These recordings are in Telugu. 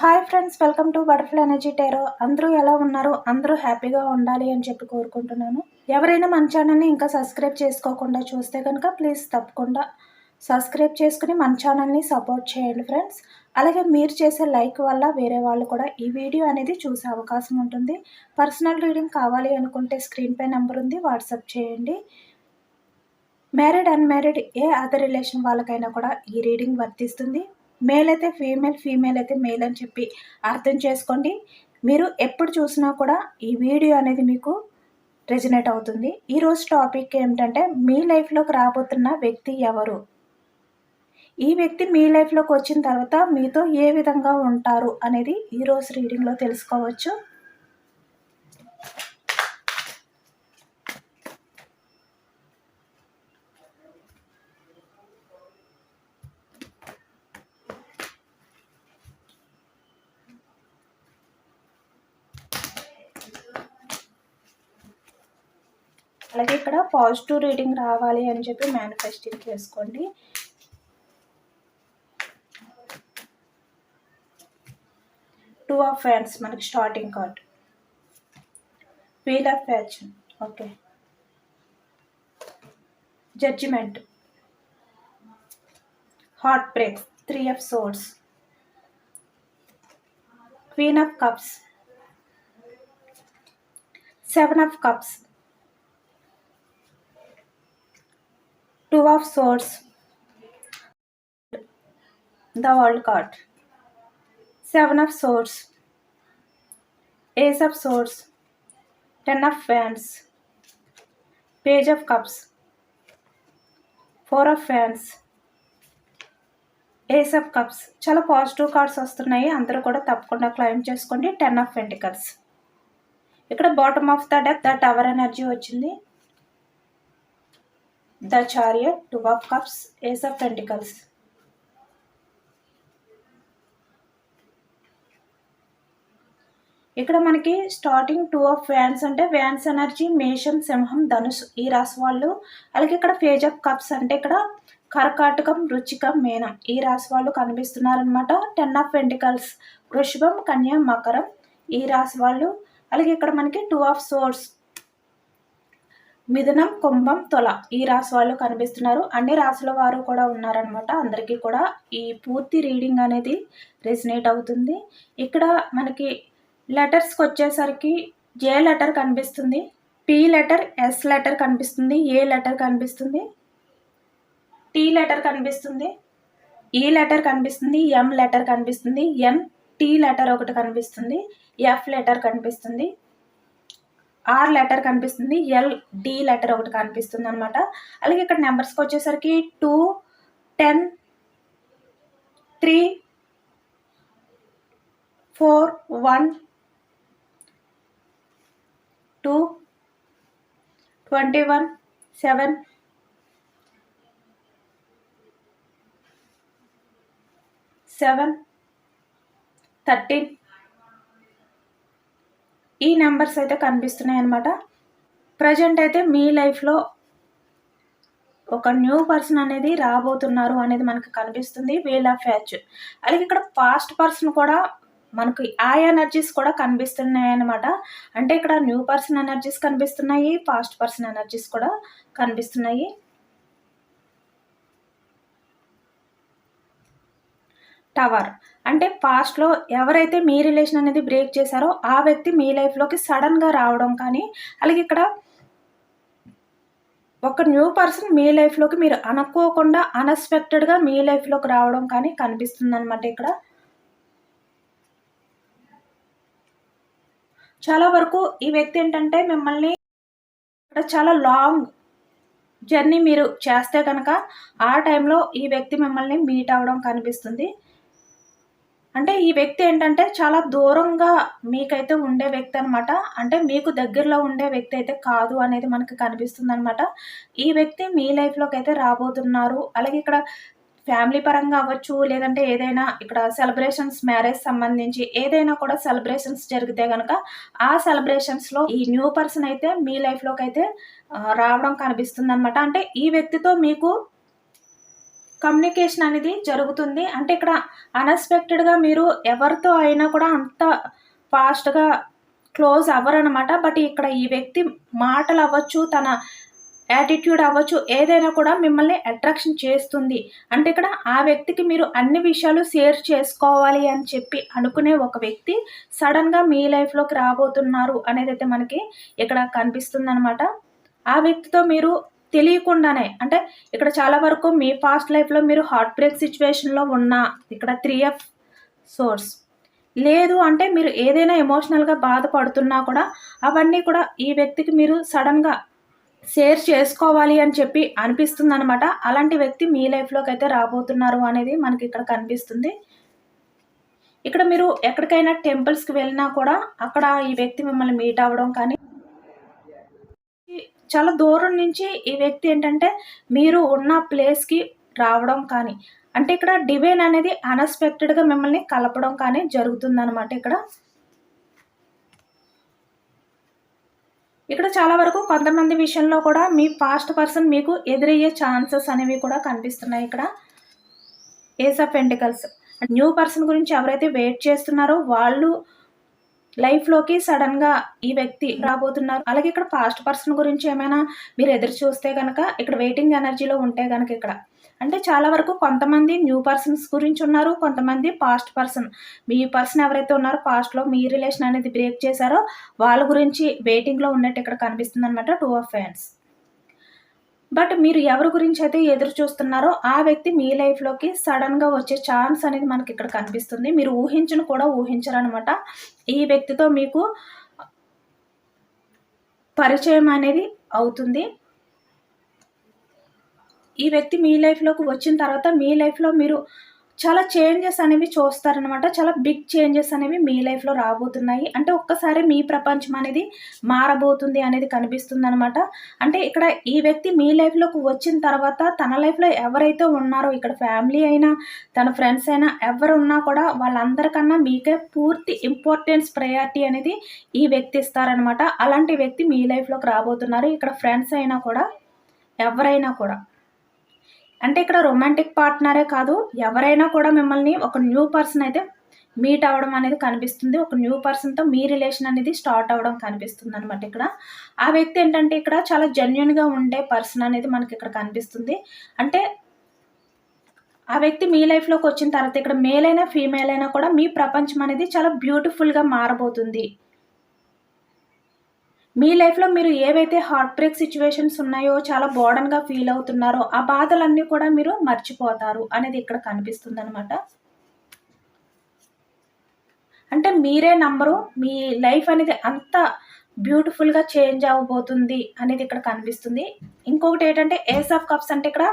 Hi friends welcome to butterfly energy tarot. అందరూ ఎలా ఉన్నారు? అందరూ హ్యాపీగా ఉండాలి అని చెప్పి కోరుకుంటున్నాను. ఎవరైనా మన ఛానల్ని ఇంకా సబ్స్క్రైబ్ చేసుకోకుండా చూస్తే కనుక ప్లీజ్ తప్పకుండా సబ్స్క్రైబ్ చేసుకుని మన ఛానల్ని సపోర్ట్ చేయండి ఫ్రెండ్స్. అలాగే మీరు చేసే లైక్ వల్ల వేరే వాళ్ళు కూడా ఈ వీడియో అనేది చూసే అవకాశం ఉంటుంది. పర్సనల్ రీడింగ్ కావాలి అనుకుంటే స్క్రీన్పై నెంబర్ ఉంది వాట్సాప్ చేయండి. మ్యారీడ్ అన్మ్యారీడ్ ఏ అదర్ రిలేషన్ వాళ్ళకైనా కూడా ఈ రీడింగ్ వర్తిస్తుంది. మేల్ అయితే ఫీమేల్ ఫీమేల్ అయితే మేల్ అని చెప్పి అర్థం చేసుకోండి. మీరు ఎప్పుడు చూసినా కూడా ఈ వీడియో అనేది మీకు రెజినేట్ అవుతుంది. ఈరోజు టాపిక్ ఏమిటంటే మీ లైఫ్లోకి రాబోతున్న వ్యక్తి ఎవరు? ఈ వ్యక్తి మీ లైఫ్లోకి వచ్చిన తర్వాత మీతో ఏ విధంగా ఉంటారు అనేది ఈరోజు రీడింగ్లో తెలుసుకోవచ్చు అలాగే ఇక్కడ పాజిటివ్ రీడింగ్ రావాలి అని చెప్పి మేనిఫెస్టింగ్ చేసుకోండి టూ ఆఫ్ ఫ్యాన్స్ మనకి starting card wheel of fashion okay judgement heart break three of swords queen of cups seven of cups two of source the world card seven of swords ace of swords ten of fans page of cups four of fans ace of cups చాలా పాజిటివ్ కార్డ్స్ వస్తున్నాయి. అందరూ కూడా తప్పకుండా క్లైమ్ చేసుకోండి. టెన్ ఆఫ్ వెంటికల్స్ ఇక్కడ bottom of the death the tower energy వచ్చింది. The chariot two of cups ace of pentacles ఇక్కడ మనకి స్టార్టింగ్ టూ ఆఫ్ వ్యాన్స్ అంటే వ్యాన్స్ ఎనర్జీ మేషం సింహం ధనుసు ఈ రాశి వాళ్ళు. అలాగే ఇక్కడ పేజ్ ఆఫ్ కప్స్ అంటే ఇక్కడ కర్కాటకం రుచికం మేనం ఈ రాశి వాళ్ళు కనిపిస్తున్నారనమాట టెన్ ఆఫ్ వెంటికల్స్ వృషభం కన్యా మకరం ఈ రాశి వాళ్ళు. అలాగే ఇక్కడ మనకి టూ ఆఫ్ సోర్స్ మిథునం కుంభం తొల ఈ రాశి వాళ్ళు కనిపిస్తున్నారు. అన్ని రాశుల వారు కూడా ఉన్నారనమాట అందరికీ కూడా ఈ పూర్తి రీడింగ్ అనేది రెసినేట్ అవుతుంది. ఇక్కడ మనకి లెటర్స్కి వచ్చేసరికి జే లెటర్ కనిపిస్తుంది? పి లెటర్ ఎస్ లెటర్ కనిపిస్తుంది. ఏ లెటర్ కనిపిస్తుంది? టీ లెటర్ కనిపిస్తుంది. ఈ లెటర్ కనిపిస్తుంది. ఎం లెటర్ కనిపిస్తుంది. ఎన్ టీ లెటర్ ఒకటి కనిపిస్తుంది. ఎఫ్ లెటర్ కనిపిస్తుంది. ఆర్ లెటర్ కనిపిస్తుంది ఎల్ డి లెటర్ ఒకటి కనిపిస్తుంది అనమాట అలాగే ఇక్కడ నెంబర్స్కి వచ్చేసరికి two ten three four one two twenty one seven seven thirteen. ఈ నెంబర్స్ అయితే కనిపిస్తున్నాయి అనమాట ప్రజెంట్ అయితే మీ లైఫ్లో ఒక న్యూ పర్సన్ అనేది రాబోతున్నారు అనేది మనకు కనిపిస్తుంది. వేల్ ఆఫ్ ఫ్యాచ్ అలాగే ఇక్కడ పాస్ట్ పర్సన్ కూడా మనకు ఆ ఎనర్జీస్ కూడా కనిపిస్తున్నాయి అనమాట అంటే ఇక్కడ న్యూ పర్సన్ ఎనర్జీస్ కనిపిస్తున్నాయి పాస్ట్ పర్సన్ ఎనర్జీస్ కూడా కనిపిస్తున్నాయి. టవర్ అంటే పాస్ట్లో ఎవరైతే మీ రిలేషన్ అనేది బ్రేక్ చేశారో ఆ వ్యక్తి మీ లైఫ్లోకి సడన్గా రావడం కానీ అలాగే ఇక్కడ ఒక న్యూ పర్సన్ మీ లైఫ్లోకి మీరు అనుకోకుండా అన్ఎక్స్పెక్టెడ్గా మీ లైఫ్లోకి రావడం కానీ కనిపిస్తుంది అనమాట ఇక్కడ. చాలా వరకు ఈ వ్యక్తి ఏంటంటే మిమ్మల్ని ఇక్కడ చాలా లాంగ్ జర్నీ మీరు చేస్తే కనుక ఆ టైంలో ఈ వ్యక్తి మిమ్మల్ని మీట్ అవ్వడం కనిపిస్తుంది. అంటే ఈ వ్యక్తి ఏంటంటే చాలా దూరంగా మీకైతే ఉండే వ్యక్తి అనమాట అంటే మీకు దగ్గరలో ఉండే వ్యక్తి అయితే కాదు అనేది మనకి కనిపిస్తుంది అనమాట ఈ వ్యక్తి మీ లైఫ్లోకి అయితే రాబోతున్నారు. అలాగే ఇక్కడ ఫ్యామిలీ పరంగా అవ్వచ్చు లేదంటే ఏదైనా ఇక్కడ సెలబ్రేషన్స్ మ్యారేజ్ సంబంధించి ఏదైనా కూడా సెలబ్రేషన్స్ జరిగితే కనుక ఆ సెలబ్రేషన్స్లో ఈ న్యూ పర్సన్ అయితే మీ లైఫ్లోకి అయితే రావడం కనిపిస్తుంది అనమాట అంటే ఈ వ్యక్తితో మీకు కమ్యూనికేషన్ అనేది జరుగుతుంది. అంటే ఇక్కడ అన్ఎక్స్పెక్టెడ్గా మీరు ఎవరితో అయినా కూడా అంత ఫాస్ట్గా క్లోజ్ అవ్వరనమాట బట్ ఇక్కడ ఈ వ్యక్తి మాటలు అవ్వచ్చు తన యాటిట్యూడ్ అవ్వచ్చు ఏదైనా కూడా మిమ్మల్ని అట్రాక్షన్ చేస్తుంది. అంటే ఇక్కడ ఆ వ్యక్తికి మీరు అన్ని విషయాలు షేర్ చేసుకోవాలి అని చెప్పి అనుకునే ఒక వ్యక్తి సడన్గా మీ లైఫ్లోకి రాబోతున్నారు అనేది అయితే మనకి ఇక్కడ కనిపిస్తుంది అనమాట ఆ వ్యక్తితో మీరు తెలియకుండానే అంటే ఇక్కడ చాలా వరకు మీ పాస్ట్ లైఫ్లో మీరు హార్ట్ బ్రేక్ సిచ్యువేషన్లో ఉన్న ఇక్కడ త్రీ ఎఫ్ సోర్స్ లేదు అంటే మీరు ఏదైనా ఎమోషనల్గా బాధపడుతున్నా కూడా అవన్నీ కూడా ఈ వ్యక్తికి మీరు సడన్గా షేర్ చేసుకోవాలి అని చెప్పి అనిపిస్తుంది అనమాట అలాంటి వ్యక్తి మీ లైఫ్లోకి అయితే రాబోతున్నారు అనేది మనకి ఇక్కడ కనిపిస్తుంది. ఇక్కడ మీరు ఎక్కడికైనా టెంపుల్స్కి వెళ్ళినా కూడా అక్కడ ఈ వ్యక్తి మిమ్మల్ని మీట్ అవ్వడం కానీ చాలా దూరం నుంచి ఈ వ్యక్తి ఏంటంటే మీరు ఉన్న ప్లేస్కి రావడం కానీ అంటే ఇక్కడ డివైన్ అనేది అన్ఎక్స్పెక్టెడ్గా మిమ్మల్ని కలపడం కానీ జరుగుతుందన్నమాట ఇక్కడ. ఇక్కడ చాలా వరకు కొంతమంది విషయంలో కూడా మీ పాస్ట్ పర్సన్ మీకు ఎదురయ్యే ఛాన్సెస్ అనేవి కూడా కనిపిస్తున్నాయి ఇక్కడ. Ace of pentacles new person గురించి ఎవరైతే వెయిట్ చేస్తున్నారో వాళ్ళు లైఫ్లోకి సడన్గా ఈ వ్యక్తి రాబోతున్నారు. అలాగే ఇక్కడ పాస్ట్ పర్సన్ గురించి ఏమైనా మీరు ఎదురు చూస్తే కనుక ఇక్కడ వెయిటింగ్ ఎనర్జీలో ఉంటే కనుక ఇక్కడ. అంటే చాలా వరకు కొంతమంది న్యూ పర్సన్స్ గురించి ఉన్నారు కొంతమంది పాస్ట్ పర్సన్ మీ పర్సన్ ఎవరైతే ఉన్నారో పాస్ట్లో మీ రిలేషన్ అనేది బ్రేక్ చేశారో వాళ్ళ గురించి వెయిటింగ్లో ఉన్నట్టు ఇక్కడ కనిపిస్తుంది అనమాట టూ ఆఫ్ ఫ్యాన్స్ బట్ మీరు ఎవరి గురించి అయితే ఎదురు చూస్తున్నారో ఆ వ్యక్తి మీ లైఫ్లోకి సడన్గా వచ్చే ఛాన్స్ అనేది మనకి ఇక్కడ కనిపిస్తుంది. మీరు ఊహించను కూడా ఊహించరనమాట ఈ వ్యక్తితో మీకు పరిచయం అనేది అవుతుంది. ఈ వ్యక్తి మీ లైఫ్లోకి వచ్చిన తర్వాత మీ లైఫ్లో మీరు చాలా చేంజెస్ అనేవి చూస్తారనమాట చాలా బిగ్ చేంజెస్ అనేవి మీ లైఫ్లో రాబోతున్నాయి. అంటే ఒక్కసారి మీ ప్రపంచం అనేది మారబోతుంది అనేది కనిపిస్తుంది అనమాట అంటే ఇక్కడ ఈ వ్యక్తి మీ లైఫ్లోకి వచ్చిన తర్వాత తన లైఫ్లో ఎవరైతే ఉన్నారో ఇక్కడ ఫ్యామిలీ అయినా తన ఫ్రెండ్స్ అయినా ఎవరు ఉన్నా కూడా వాళ్ళందరికన్నా మీకే పూర్తి ఇంపార్టెన్స్ ప్రయారిటీ అనేది ఈ వ్యక్తి ఇస్తారనమాట అలాంటి వ్యక్తి మీ లైఫ్లోకి రాబోతున్నారు. ఇక్కడ ఫ్రెండ్స్ అయినా కూడా ఎవరైనా కూడా. అంటే ఇక్కడ రొమాంటిక్ పార్ట్నరే కాదు ఎవరైనా కూడా మిమ్మల్ని ఒక న్యూ పర్సన్ అయితే మీట్ అవ్వడం అనేది కనిపిస్తుంది. ఒక న్యూ పర్సన్తో మీ రిలేషన్ అనేది స్టార్ట్ అవ్వడం కనిపిస్తుంది అనమాట ఇక్కడ. ఆ వ్యక్తి ఏంటంటే ఇక్కడ చాలా జెన్యున్గా ఉండే పర్సన్ అనేది మనకి ఇక్కడ కనిపిస్తుంది. అంటే ఆ వ్యక్తి మీ లైఫ్లోకి వచ్చిన తర్వాత ఇక్కడ మేల్ అయినా ఫీమేల్ అయినా కూడా మీ ప్రపంచం అనేది చాలా బ్యూటిఫుల్గా మారబోతుంది. మీ లైఫ్లో మీరు ఏవైతే హార్ట్ బ్రేక్ సిచ్యువేషన్స్ ఉన్నాయో చాలా బోర్డన్గా ఫీల్ అవుతున్నారో ఆ బాధలన్నీ కూడా మీరు మర్చిపోతారు అనేది ఇక్కడ కనిపిస్తుంది అనమాట అంటే మీరే నంబరు మీ లైఫ్ అనేది అంత బ్యూటిఫుల్గా చేంజ్ అవ్వబోతుంది అనేది ఇక్కడ కనిపిస్తుంది. ఇంకొకటి ఏంటంటే ఏస్ ఆఫ్ కప్స్ అంటే ఇక్కడ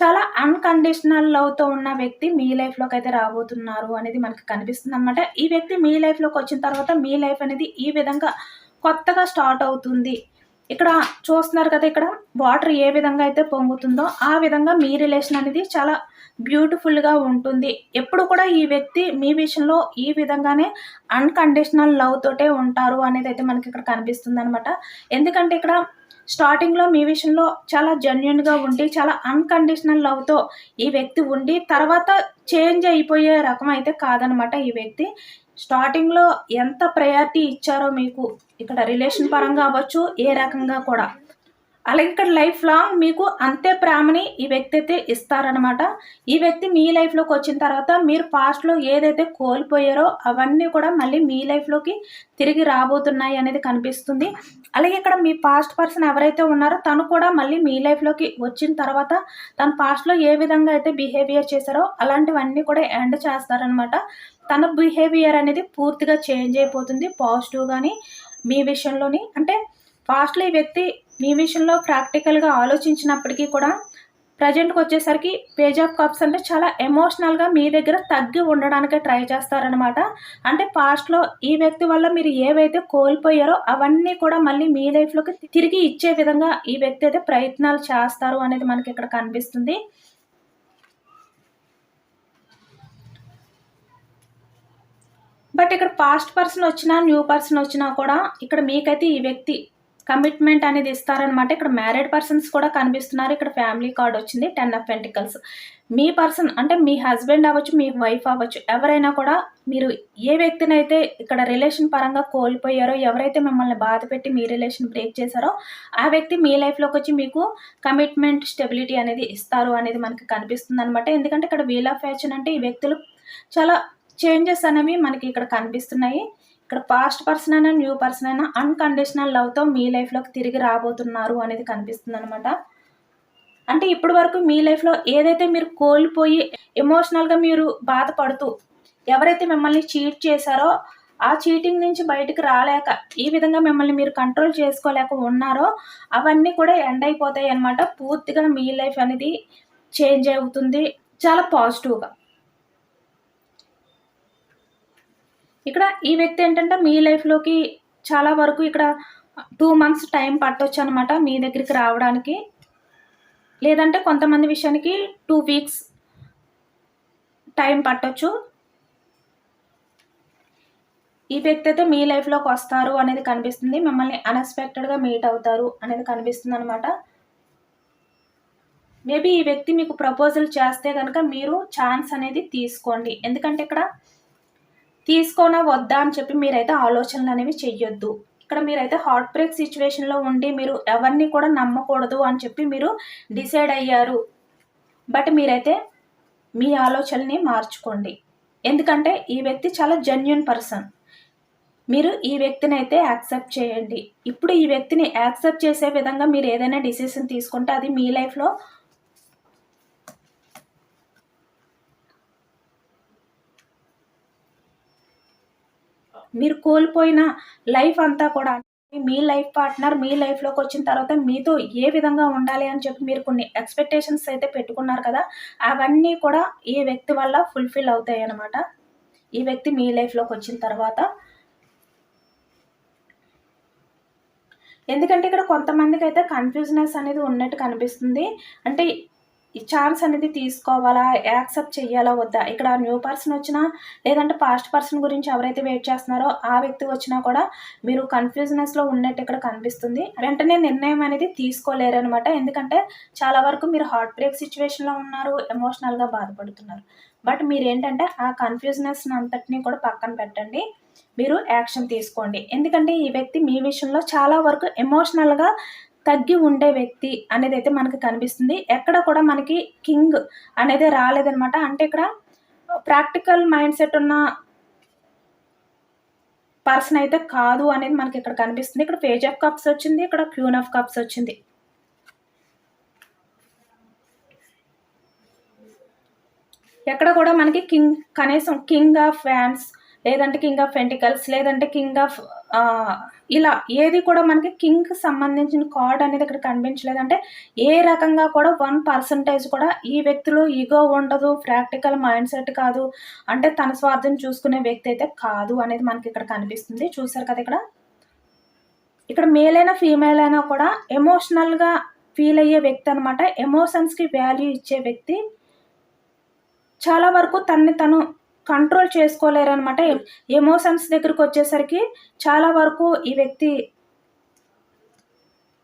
చాలా అన్కండిషనల్ లవ్తో ఉన్న వ్యక్తి మీ లైఫ్లోకి అయితే రాబోతున్నారు అనేది మనకి కనిపిస్తుంది అనమాట ఈ వ్యక్తి మీ లైఫ్లోకి వచ్చిన తర్వాత మీ లైఫ్ అనేది ఈ విధంగా కొత్తగా స్టార్ట్ అవుతుంది. ఇక్కడ చూస్తున్నారు కదా ఇక్కడ వాటర్ ఏ విధంగా అయితే పొంగుతుందో ఆ విధంగా మీ రిలేషన్ అనేది చాలా బ్యూటిఫుల్గా ఉంటుంది. ఎప్పుడు కూడా ఈ వ్యక్తి మీ విషయంలో ఈ విధంగానే అన్కండిషనల్ లవ్ తోటే ఉంటారు అనేది అయితే మనకి ఇక్కడ కనిపిస్తుంది అనమాట ఎందుకంటే ఇక్కడ స్టార్టింగ్లో మీ విషయంలో చాలా జెన్యున్గా ఉండి చాలా అన్కండిషనల్ లవ్తో ఈ వ్యక్తి ఉండి తర్వాత చేంజ్ అయిపోయే రకం అయితే కాదనమాట ఈ వ్యక్తి. స్టార్టింగ్లో ఎంత ప్రయారిటీ ఇచ్చారో మీకు ఇక్కడ రిలేషన్ పరంగా అవ్వచ్చు ఏ రకంగా కూడా. అలాగే ఇక్కడ లైఫ్ లాంగ్ మీకు అంతే ప్రేమని ఈ వ్యక్తి అయితే ఇస్తారనమాట ఈ వ్యక్తి మీ లైఫ్లోకి వచ్చిన తర్వాత మీరు పాస్ట్లో ఏదైతే కోల్పోయారో అవన్నీ కూడా మళ్ళీ మీ లైఫ్లోకి తిరిగి రాబోతున్నాయి అనేది కనిపిస్తుంది. అలాగే ఇక్కడ మీ పాస్ట్ పర్సన్ ఎవరైతే ఉన్నారో తను కూడా మళ్ళీ మీ లైఫ్లోకి వచ్చిన తర్వాత తన పాస్ట్లో ఏ విధంగా అయితే బిహేవియర్ చేశారో అలాంటివన్నీ కూడా ఎండ్ చేస్తారనమాట తన బిహేవియర్ అనేది పూర్తిగా చేంజ్ అయిపోతుంది. పాజిటివ్ కానీ మీ విషయంలోని అంటే పాస్ట్లో ఈ వ్యక్తి మీ విషయంలో ప్రాక్టికల్గా ఆలోచించినప్పటికీ కూడా ప్రజెంట్కి వచ్చేసరికి పేజ్ ఆఫ్ కప్స్ అంటే చాలా ఎమోషనల్గా మీ దగ్గర తగ్గి ఉండడానికి ట్రై చేస్తారనమాట అంటే పాస్ట్లో ఈ వ్యక్తి వల్ల మీరు ఏవైతే కోల్పోయారో అవన్నీ కూడా మళ్ళీ మీ లైఫ్లోకి తిరిగి ఇచ్చే విధంగా ఈ వ్యక్తి అయితే ప్రయత్నాలు చేస్తారు అనేది మనకి ఇక్కడ కనిపిస్తుంది. బట్ ఇక్కడ పాస్ట్ పర్సన్ వచ్చినా న్యూ పర్సన్ వచ్చినా కూడా ఇక్కడ మీకైతే ఈ వ్యక్తి కమిట్మెంట్ అనేది ఇస్తారనమాట ఇక్కడ మ్యారీడ్ పర్సన్స్ కూడా కనిపిస్తున్నారు. ఇక్కడ ఫ్యామిలీ కార్డ్ వచ్చింది. Ten of pentacles. Me person అంటే మీ హస్బెండ్ అవ్వచ్చు మీ వైఫ్ అవ్వచ్చు ఎవరైనా కూడా మీరు ఏ వ్యక్తిని అయితే ఇక్కడ రిలేషన్ పరంగా కోల్పోయారో ఎవరైతే మిమ్మల్ని బాధ పెట్టి మీ రిలేషన్ బ్రేక్ చేశారో ఆ వ్యక్తి మీ లైఫ్లోకి వచ్చి మీకు కమిట్మెంట్ స్టెబిలిటీ అనేది ఇస్తారు అనేది మనకి కనిపిస్తుంది అనమాట ఎందుకంటే ఇక్కడ వీల్ ఆఫ్ ఫ్యాషన్ అంటే ఈ వ్యక్తులు చాలా చేంజెస్ అనేవి మనకి ఇక్కడ కనిపిస్తున్నాయి. ఇక్కడ పాస్ట్ పర్సన్ అయినా న్యూ పర్సన్ అయినా అన్కండిషనల్ లవ్తో మీ లైఫ్లోకి తిరిగి రాబోతున్నారు అనేది కనిపిస్తుంది అనమాట అంటే ఇప్పటి వరకు మీ లైఫ్లో ఏదైతే మీరు కోల్పోయి ఎమోషనల్గా మీరు బాధపడుతూ ఎవరైతే మిమ్మల్ని చీట్ చేశారో ఆ చీటింగ్ నుంచి బయటకు రాలేక ఈ విధంగా మిమ్మల్ని మీరు కంట్రోల్ చేసుకోలేక ఉన్నారో అవన్నీ కూడా ఎండ్ అయిపోతాయి అనమాట పూర్తిగా మీ లైఫ్ అనేది చేంజ్ అవుతుంది. చాలా పాజిటివ్గా ఇక్కడ ఈ వ్యక్తి ఏంటంటే మీ లైఫ్లోకి చాలా వరకు ఇక్కడ టూ మంత్స్ టైం పట్టవచ్చు అనమాట మీ దగ్గరికి రావడానికి. లేదంటే కొంతమంది విషయానికి టూ వీక్స్ టైం పట్టవచ్చు ఈ వ్యక్తి అయితే మీ లైఫ్లోకి వస్తారు అనేది కనిపిస్తుంది. మిమ్మల్ని అన్ఎక్స్పెక్టెడ్గా మీట్ అవుతారు అనేది కనిపిస్తుంది అనమాట మేబీ ఈ వ్యక్తి మీకు ప్రపోజల్ చేస్తే కనుక మీరు ఛాన్స్ అనేది తీసుకోండి. ఎందుకంటే ఇక్కడ తీసుకోనా వద్దా అని చెప్పి మీరైతే ఆలోచనలు అనేవి చెయ్యొద్దు. ఇక్కడ మీరైతే హార్ట్ బ్రేక్ సిచ్యువేషన్లో ఉండి మీరు ఎవరిని కూడా నమ్మకూడదు అని చెప్పి మీరు డిసైడ్ అయ్యారు. బట్ మీరైతే మీ ఆలోచనని మార్చుకోండి. ఎందుకంటే ఈ వ్యక్తి చాలా జెన్యున్ పర్సన్ మీరు ఈ వ్యక్తిని అయితే యాక్సెప్ట్ చేయండి. ఇప్పుడు ఈ వ్యక్తిని యాక్సెప్ట్ చేసే విధంగా మీరు ఏదైనా డిసిషన్ తీసుకుంటే అది మీ లైఫ్లో మీరు కోల్పోయిన లైఫ్ అంతా కూడా మీ లైఫ్ పార్ట్నర్ మీ లైఫ్లోకి వచ్చిన తర్వాత మీతో ఏ విధంగా ఉండాలి అని చెప్పి మీరు కొన్ని ఎక్స్పెక్టేషన్స్ అయితే పెట్టుకున్నారు కదా అవన్నీ కూడా ఈ వ్యక్తి వల్ల ఫుల్ఫిల్ అవుతాయి అన్నమాట. ఈ వ్యక్తి మీ లైఫ్లోకి వచ్చిన తర్వాత. ఎందుకంటే ఇక్కడ కొంతమందికి అయితే కన్ఫ్యూజనెస్ అనేది ఉన్నట్టు కనిపిస్తుంది. అంటే ఈ ఛాన్స్ అనేది తీసుకోవాలా? యాక్సెప్ట్ చేయాలా వద్దా? ఇక్కడ న్యూ పర్సన్ వచ్చినా లేదంటే పాస్ట్ పర్సన్ గురించి ఎవరైతే వెయిట్ చేస్తున్నారో ఆ వ్యక్తి వచ్చినా కూడా మీరు కన్ఫ్యూజనెస్లో ఉన్నట్టు ఇక్కడ కనిపిస్తుంది. వెంటనే నిర్ణయం అనేది తీసుకోలేరు అనమాట ఎందుకంటే చాలా వరకు మీరు హార్ట్ బ్రేక్ సిచ్యువేషన్లో ఉన్నారు ఎమోషనల్గా బాధపడుతున్నారు. బట్ మీరు ఏంటంటే ఆ కన్ఫ్యూజనెస్ అంతటినీ కూడా పక్కన పెట్టండి. మీరు యాక్షన్ తీసుకోండి. ఎందుకంటే ఈ వ్యక్తి మీ విషయంలో చాలా వరకు ఎమోషనల్గా తగ్గి ఉండే వ్యక్తి అనేది అయితే మనకి కనిపిస్తుంది. ఎక్కడ కూడా మనకి కింగ్ అనేది రాలేదనమాట అంటే ఇక్కడ ప్రాక్టికల్ మైండ్ సెట్ ఉన్న పర్సన్ అయితే కాదు అనేది మనకి ఇక్కడ కనిపిస్తుంది. ఇక్కడ పేజ్ ఆఫ్ కప్స్ వచ్చింది ఇక్కడ క్యూన్ ఆఫ్ కప్స్ వచ్చింది. ఎక్కడ కూడా మనకి కింగ్ కనీసం కింగ్ ఆఫ్ ఫ్యాన్స్ లేదంటే కింగ్ ఆఫ్ పెంటికల్స్ లేదంటే కింగ్ ఆఫ్ ఇలా ఏది కూడా మనకి కింగ్కి సంబంధించిన కార్డ్ అనేది ఇక్కడ కనిపించలేదంటే ఏ రకంగా కూడా వన్ పర్సంటేజ్ కూడా ఈ వ్యక్తిలో ఈగో ఉండదు ప్రాక్టికల్ మైండ్ సెట్ కాదు. అంటే తన స్వార్థం చూసుకునే వ్యక్తి అయితే కాదు అనేది మనకి ఇక్కడ కనిపిస్తుంది. చూసారు కదా ఇక్కడ? ఇక్కడ మేల్ అయినా ఫీమేల్ అయినా కూడా ఎమోషనల్గా ఫీల్ అయ్యే వ్యక్తి అనమాట ఎమోషన్స్కి వాల్యూ ఇచ్చే వ్యక్తి చాలా వరకు తన్ని తను కంట్రోల్ చేసుకోలేరు అనమాట ఎమోషన్స్ దగ్గరకు వచ్చేసరికి చాలా వరకు ఈ వ్యక్తి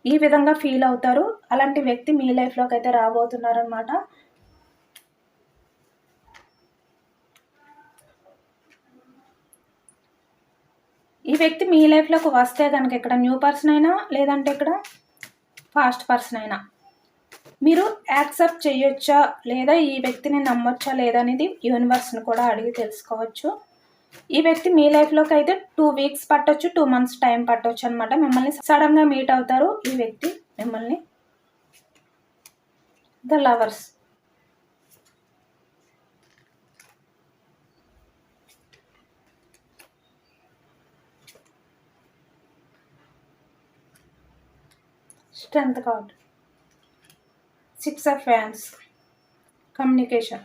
ఈ విధంగా ఫీల్ అవుతారు. అలాంటి వ్యక్తి మీ లైఫ్లోకి అయితే రాబోతున్నారనమాట ఈ వ్యక్తి మీ లైఫ్లోకి వస్తే కనుక ఇక్కడ న్యూ పర్సన్ అయినా లేదంటే ఇక్కడ ఫాస్ట్ పర్సన్ అయినా మీరు యాక్సెప్ట్ చేయొచ్చా? లేదా ఈ వ్యక్తిని నమ్మొచ్చా? లేదా అనేది యూనివర్స్ని కూడా అడిగి తెలుసుకోవచ్చు. ఈ వ్యక్తి మీ లైఫ్లోకి అయితే టూ వీక్స్ పట్టొచ్చు టూ మంత్స్ టైం పట్టవచ్చు అనమాట మిమ్మల్ని సడన్గా మీట్ అవుతారు ఈ వ్యక్తి మిమ్మల్ని. The lovers. Strength card six of fans communication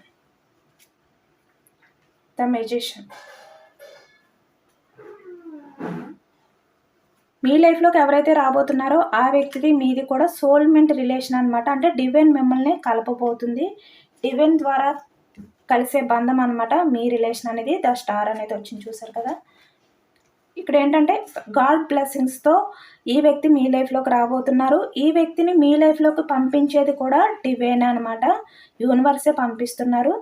the magician మీ లైఫ్లోకి ఎవరైతే రాబోతున్నారో ఆ వ్యక్తిది మీది కూడా సోల్మెంట్ రిలేషన్ అనమాట అంటే డివైన్ మిమ్మల్ని కలపబోతుంది. డివైన్ ద్వారా కలిసే బంధం అనమాట మీ రిలేషన్ అనేది. ద స్టార్ అనేది వచ్చింది చూసారు కదా. ఇక్కడ ఏంటంటే గాడ్ బ్లెస్సింగ్స్తో ఈ వ్యక్తి మీ లైఫ్లోకి రాబోతున్నారు. ఈ వ్యక్తిని మీ లైఫ్లోకి పంపించేది కూడా డివైన్ అనమాట యూనివర్సే పంపిస్తున్నారు.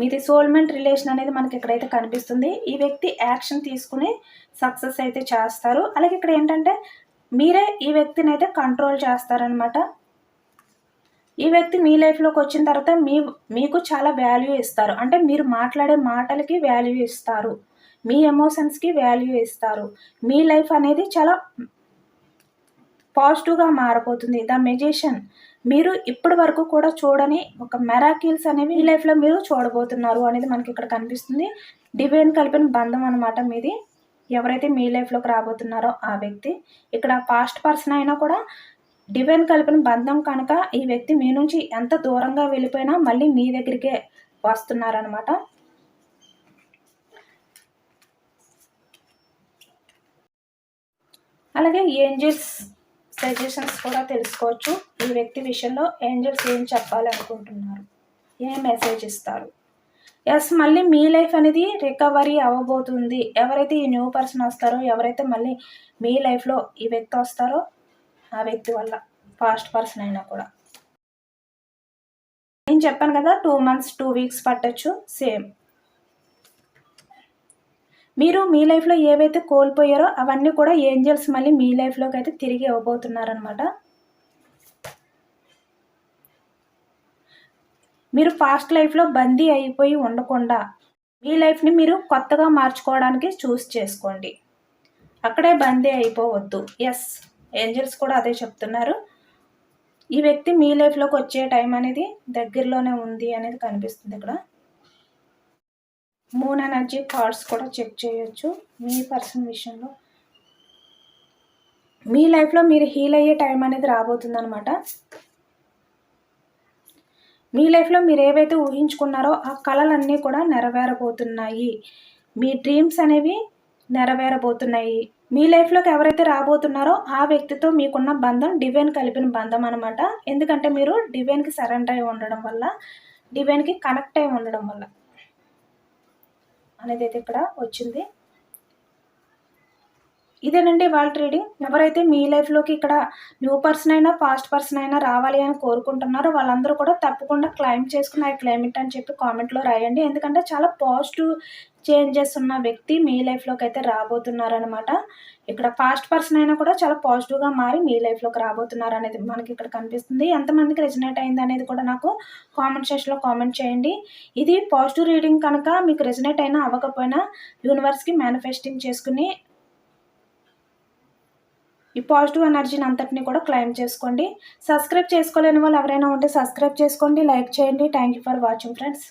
మీది సోల్మెంట్ రిలేషన్ అనేది మనకి ఇక్కడైతే కనిపిస్తుంది ఈ వ్యక్తి యాక్షన్ తీసుకుని సక్సెస్ అయితే చేస్తారు. అలాగే ఇక్కడ ఏంటంటే మీరే ఈ వ్యక్తిని అయితే కంట్రోల్ చేస్తారనమాట ఈ వ్యక్తి మీ లైఫ్లోకి వచ్చిన తర్వాత మీ మీకు చాలా వాల్యూ ఇస్తారు. అంటే మీరు మాట్లాడే మాటలకి వాల్యూ ఇస్తారు. మీ ఎమోషన్స్కి వాల్యూ ఇస్తారు. మీ లైఫ్ అనేది చాలా పాజిటివ్గా మారిపోతుంది ద మెజిషియన్ మీరు ఇప్పటి వరకు కూడా చూడని ఒక మెరాకిల్స్ అనేవి ఈ లైఫ్లో మీరు చూడబోతున్నారు అనేది మనకి ఇక్కడ కనిపిస్తుంది. డివైన్ కలిపిన బంధం అనమాట మీది. ఎవరైతే మీ లైఫ్లోకి రాబోతున్నారో ఆ వ్యక్తి. ఇక్కడ పాస్ట్ పర్సన్ అయినా కూడా డివైన్ కలిపిన బంధం కనుక ఈ వ్యక్తి మీ నుంచి ఎంత దూరంగా వెళ్ళిపోయినా మళ్ళీ మీ దగ్గరికే వస్తున్నారనమాట అలాగే ఏంజల్స్ సజెషన్స్ కూడా తెలుసుకోవచ్చు. ఈ వ్యక్తి విషయంలో ఏంజల్స్ ఏం చెప్పాలి అనుకుంటున్నారు ఏం మెసేజ్ ఇస్తారు? ఎస్ మళ్ళీ మీ లైఫ్ అనేది రికవరీ అవ్వబోతుంది. ఎవరైతే ఈ న్యూ పర్సన్ వస్తారో ఎవరైతే మళ్ళీ మీ లైఫ్లో ఈ వ్యక్తి వస్తారో ఆ వ్యక్తి వల్ల ఫాస్ట్ పర్సన్ అయినా కూడా. నేను చెప్పాను కదా టూ మంత్స్ టూ వీక్స్ పట్టచ్చు సేమ్. మీరు మీ లైఫ్లో ఏవైతే కోల్పోయారో అవన్నీ కూడా ఏంజల్స్ మళ్ళీ మీ లైఫ్లోకి అయితే తిరిగి ఇవ్వబోతున్నారనమాట మీరు ఫాస్ట్ లైఫ్లో బందీ అయిపోయి ఉండకుండా మీ లైఫ్ని మీరు కొత్తగా మార్చుకోవడానికి చూస్ చేసుకోండి. అక్కడే బందీ అయిపోవద్దు. ఎస్ ఏంజల్స్ కూడా అదే చెప్తున్నారు. ఈ వ్యక్తి మీ లైఫ్లోకి వచ్చే టైం అనేది దగ్గరలోనే ఉంది అనేది కనిపిస్తుంది ఇక్కడ. మూన్ ఎనర్జీ కార్డ్స్ కూడా చెక్ చేయొచ్చు మీ పర్సన్ విషయంలో. మీ లైఫ్లో మీరు హీల్ అయ్యే టైం అనేది రాబోతుంది అనమాట మీ లైఫ్లో మీరు ఏవైతే ఊహించుకున్నారో ఆ కళలన్నీ కూడా నెరవేరబోతున్నాయి. మీ డ్రీమ్స్ అనేవి నెరవేరబోతున్నాయి. మీ లైఫ్లోకి ఎవరైతే రాబోతున్నారో ఆ వ్యక్తితో మీకున్న బంధం డివైన్ కలిపిన బంధం అనమాట ఎందుకంటే మీరు డివైన్కి సరెండర్ అయి ఉండడం వల్ల డివైన్కి కనెక్ట్ అయి ఉండడం వల్ల. అనేది అయితే ఇక్కడ వచ్చింది. ఇదేనండి వాళ్ళ ట్రేడింగ్ ఎవరైతే మీ లైఫ్లోకి ఇక్కడ న్యూ పర్సన్ అయినా పాస్ట్ పర్సన్ అయినా రావాలి అని కోరుకుంటున్నారో వాళ్ళందరూ కూడా తప్పకుండా క్లైమ్ చేసుకుని ఐ క్లైమ్ అని చెప్పి కామెంట్లో రాయండి. ఎందుకంటే చాలా పాజిటివ్ చేంజెస్ ఉన్న వ్యక్తి మీ లైఫ్లోకి అయితే రాబోతున్నారనమాట ఇక్కడ ఫాస్ట్ పర్సన్ అయినా కూడా చాలా పాజిటివ్గా మారి మీ లైఫ్లోకి రాబోతున్నారు అనేది మనకి ఇక్కడ కనిపిస్తుంది. ఎంతమందికి రెజినేట్ అయింది అనేది కూడా నాకు కామెంట్ సెక్షన్లో కామెంట్ చేయండి. ఇది పాజిటివ్ రీడింగ్ కనుక మీకు రెజినేట్ అయినా అవ్వకపోయినా యూనివర్స్కి మేనిఫెస్టింగ్ చేసుకుని ఈ పాజిటివ్ ఎనర్జీని అంతటిని కూడా క్లైమ్ చేసుకోండి. సబ్స్క్రైబ్ చేసుకోలేని వాళ్ళు ఎవరైనా ఉంటే సబ్స్క్రైబ్ చేసుకోండి. లైక్ చేయండి. Thank you for watching friends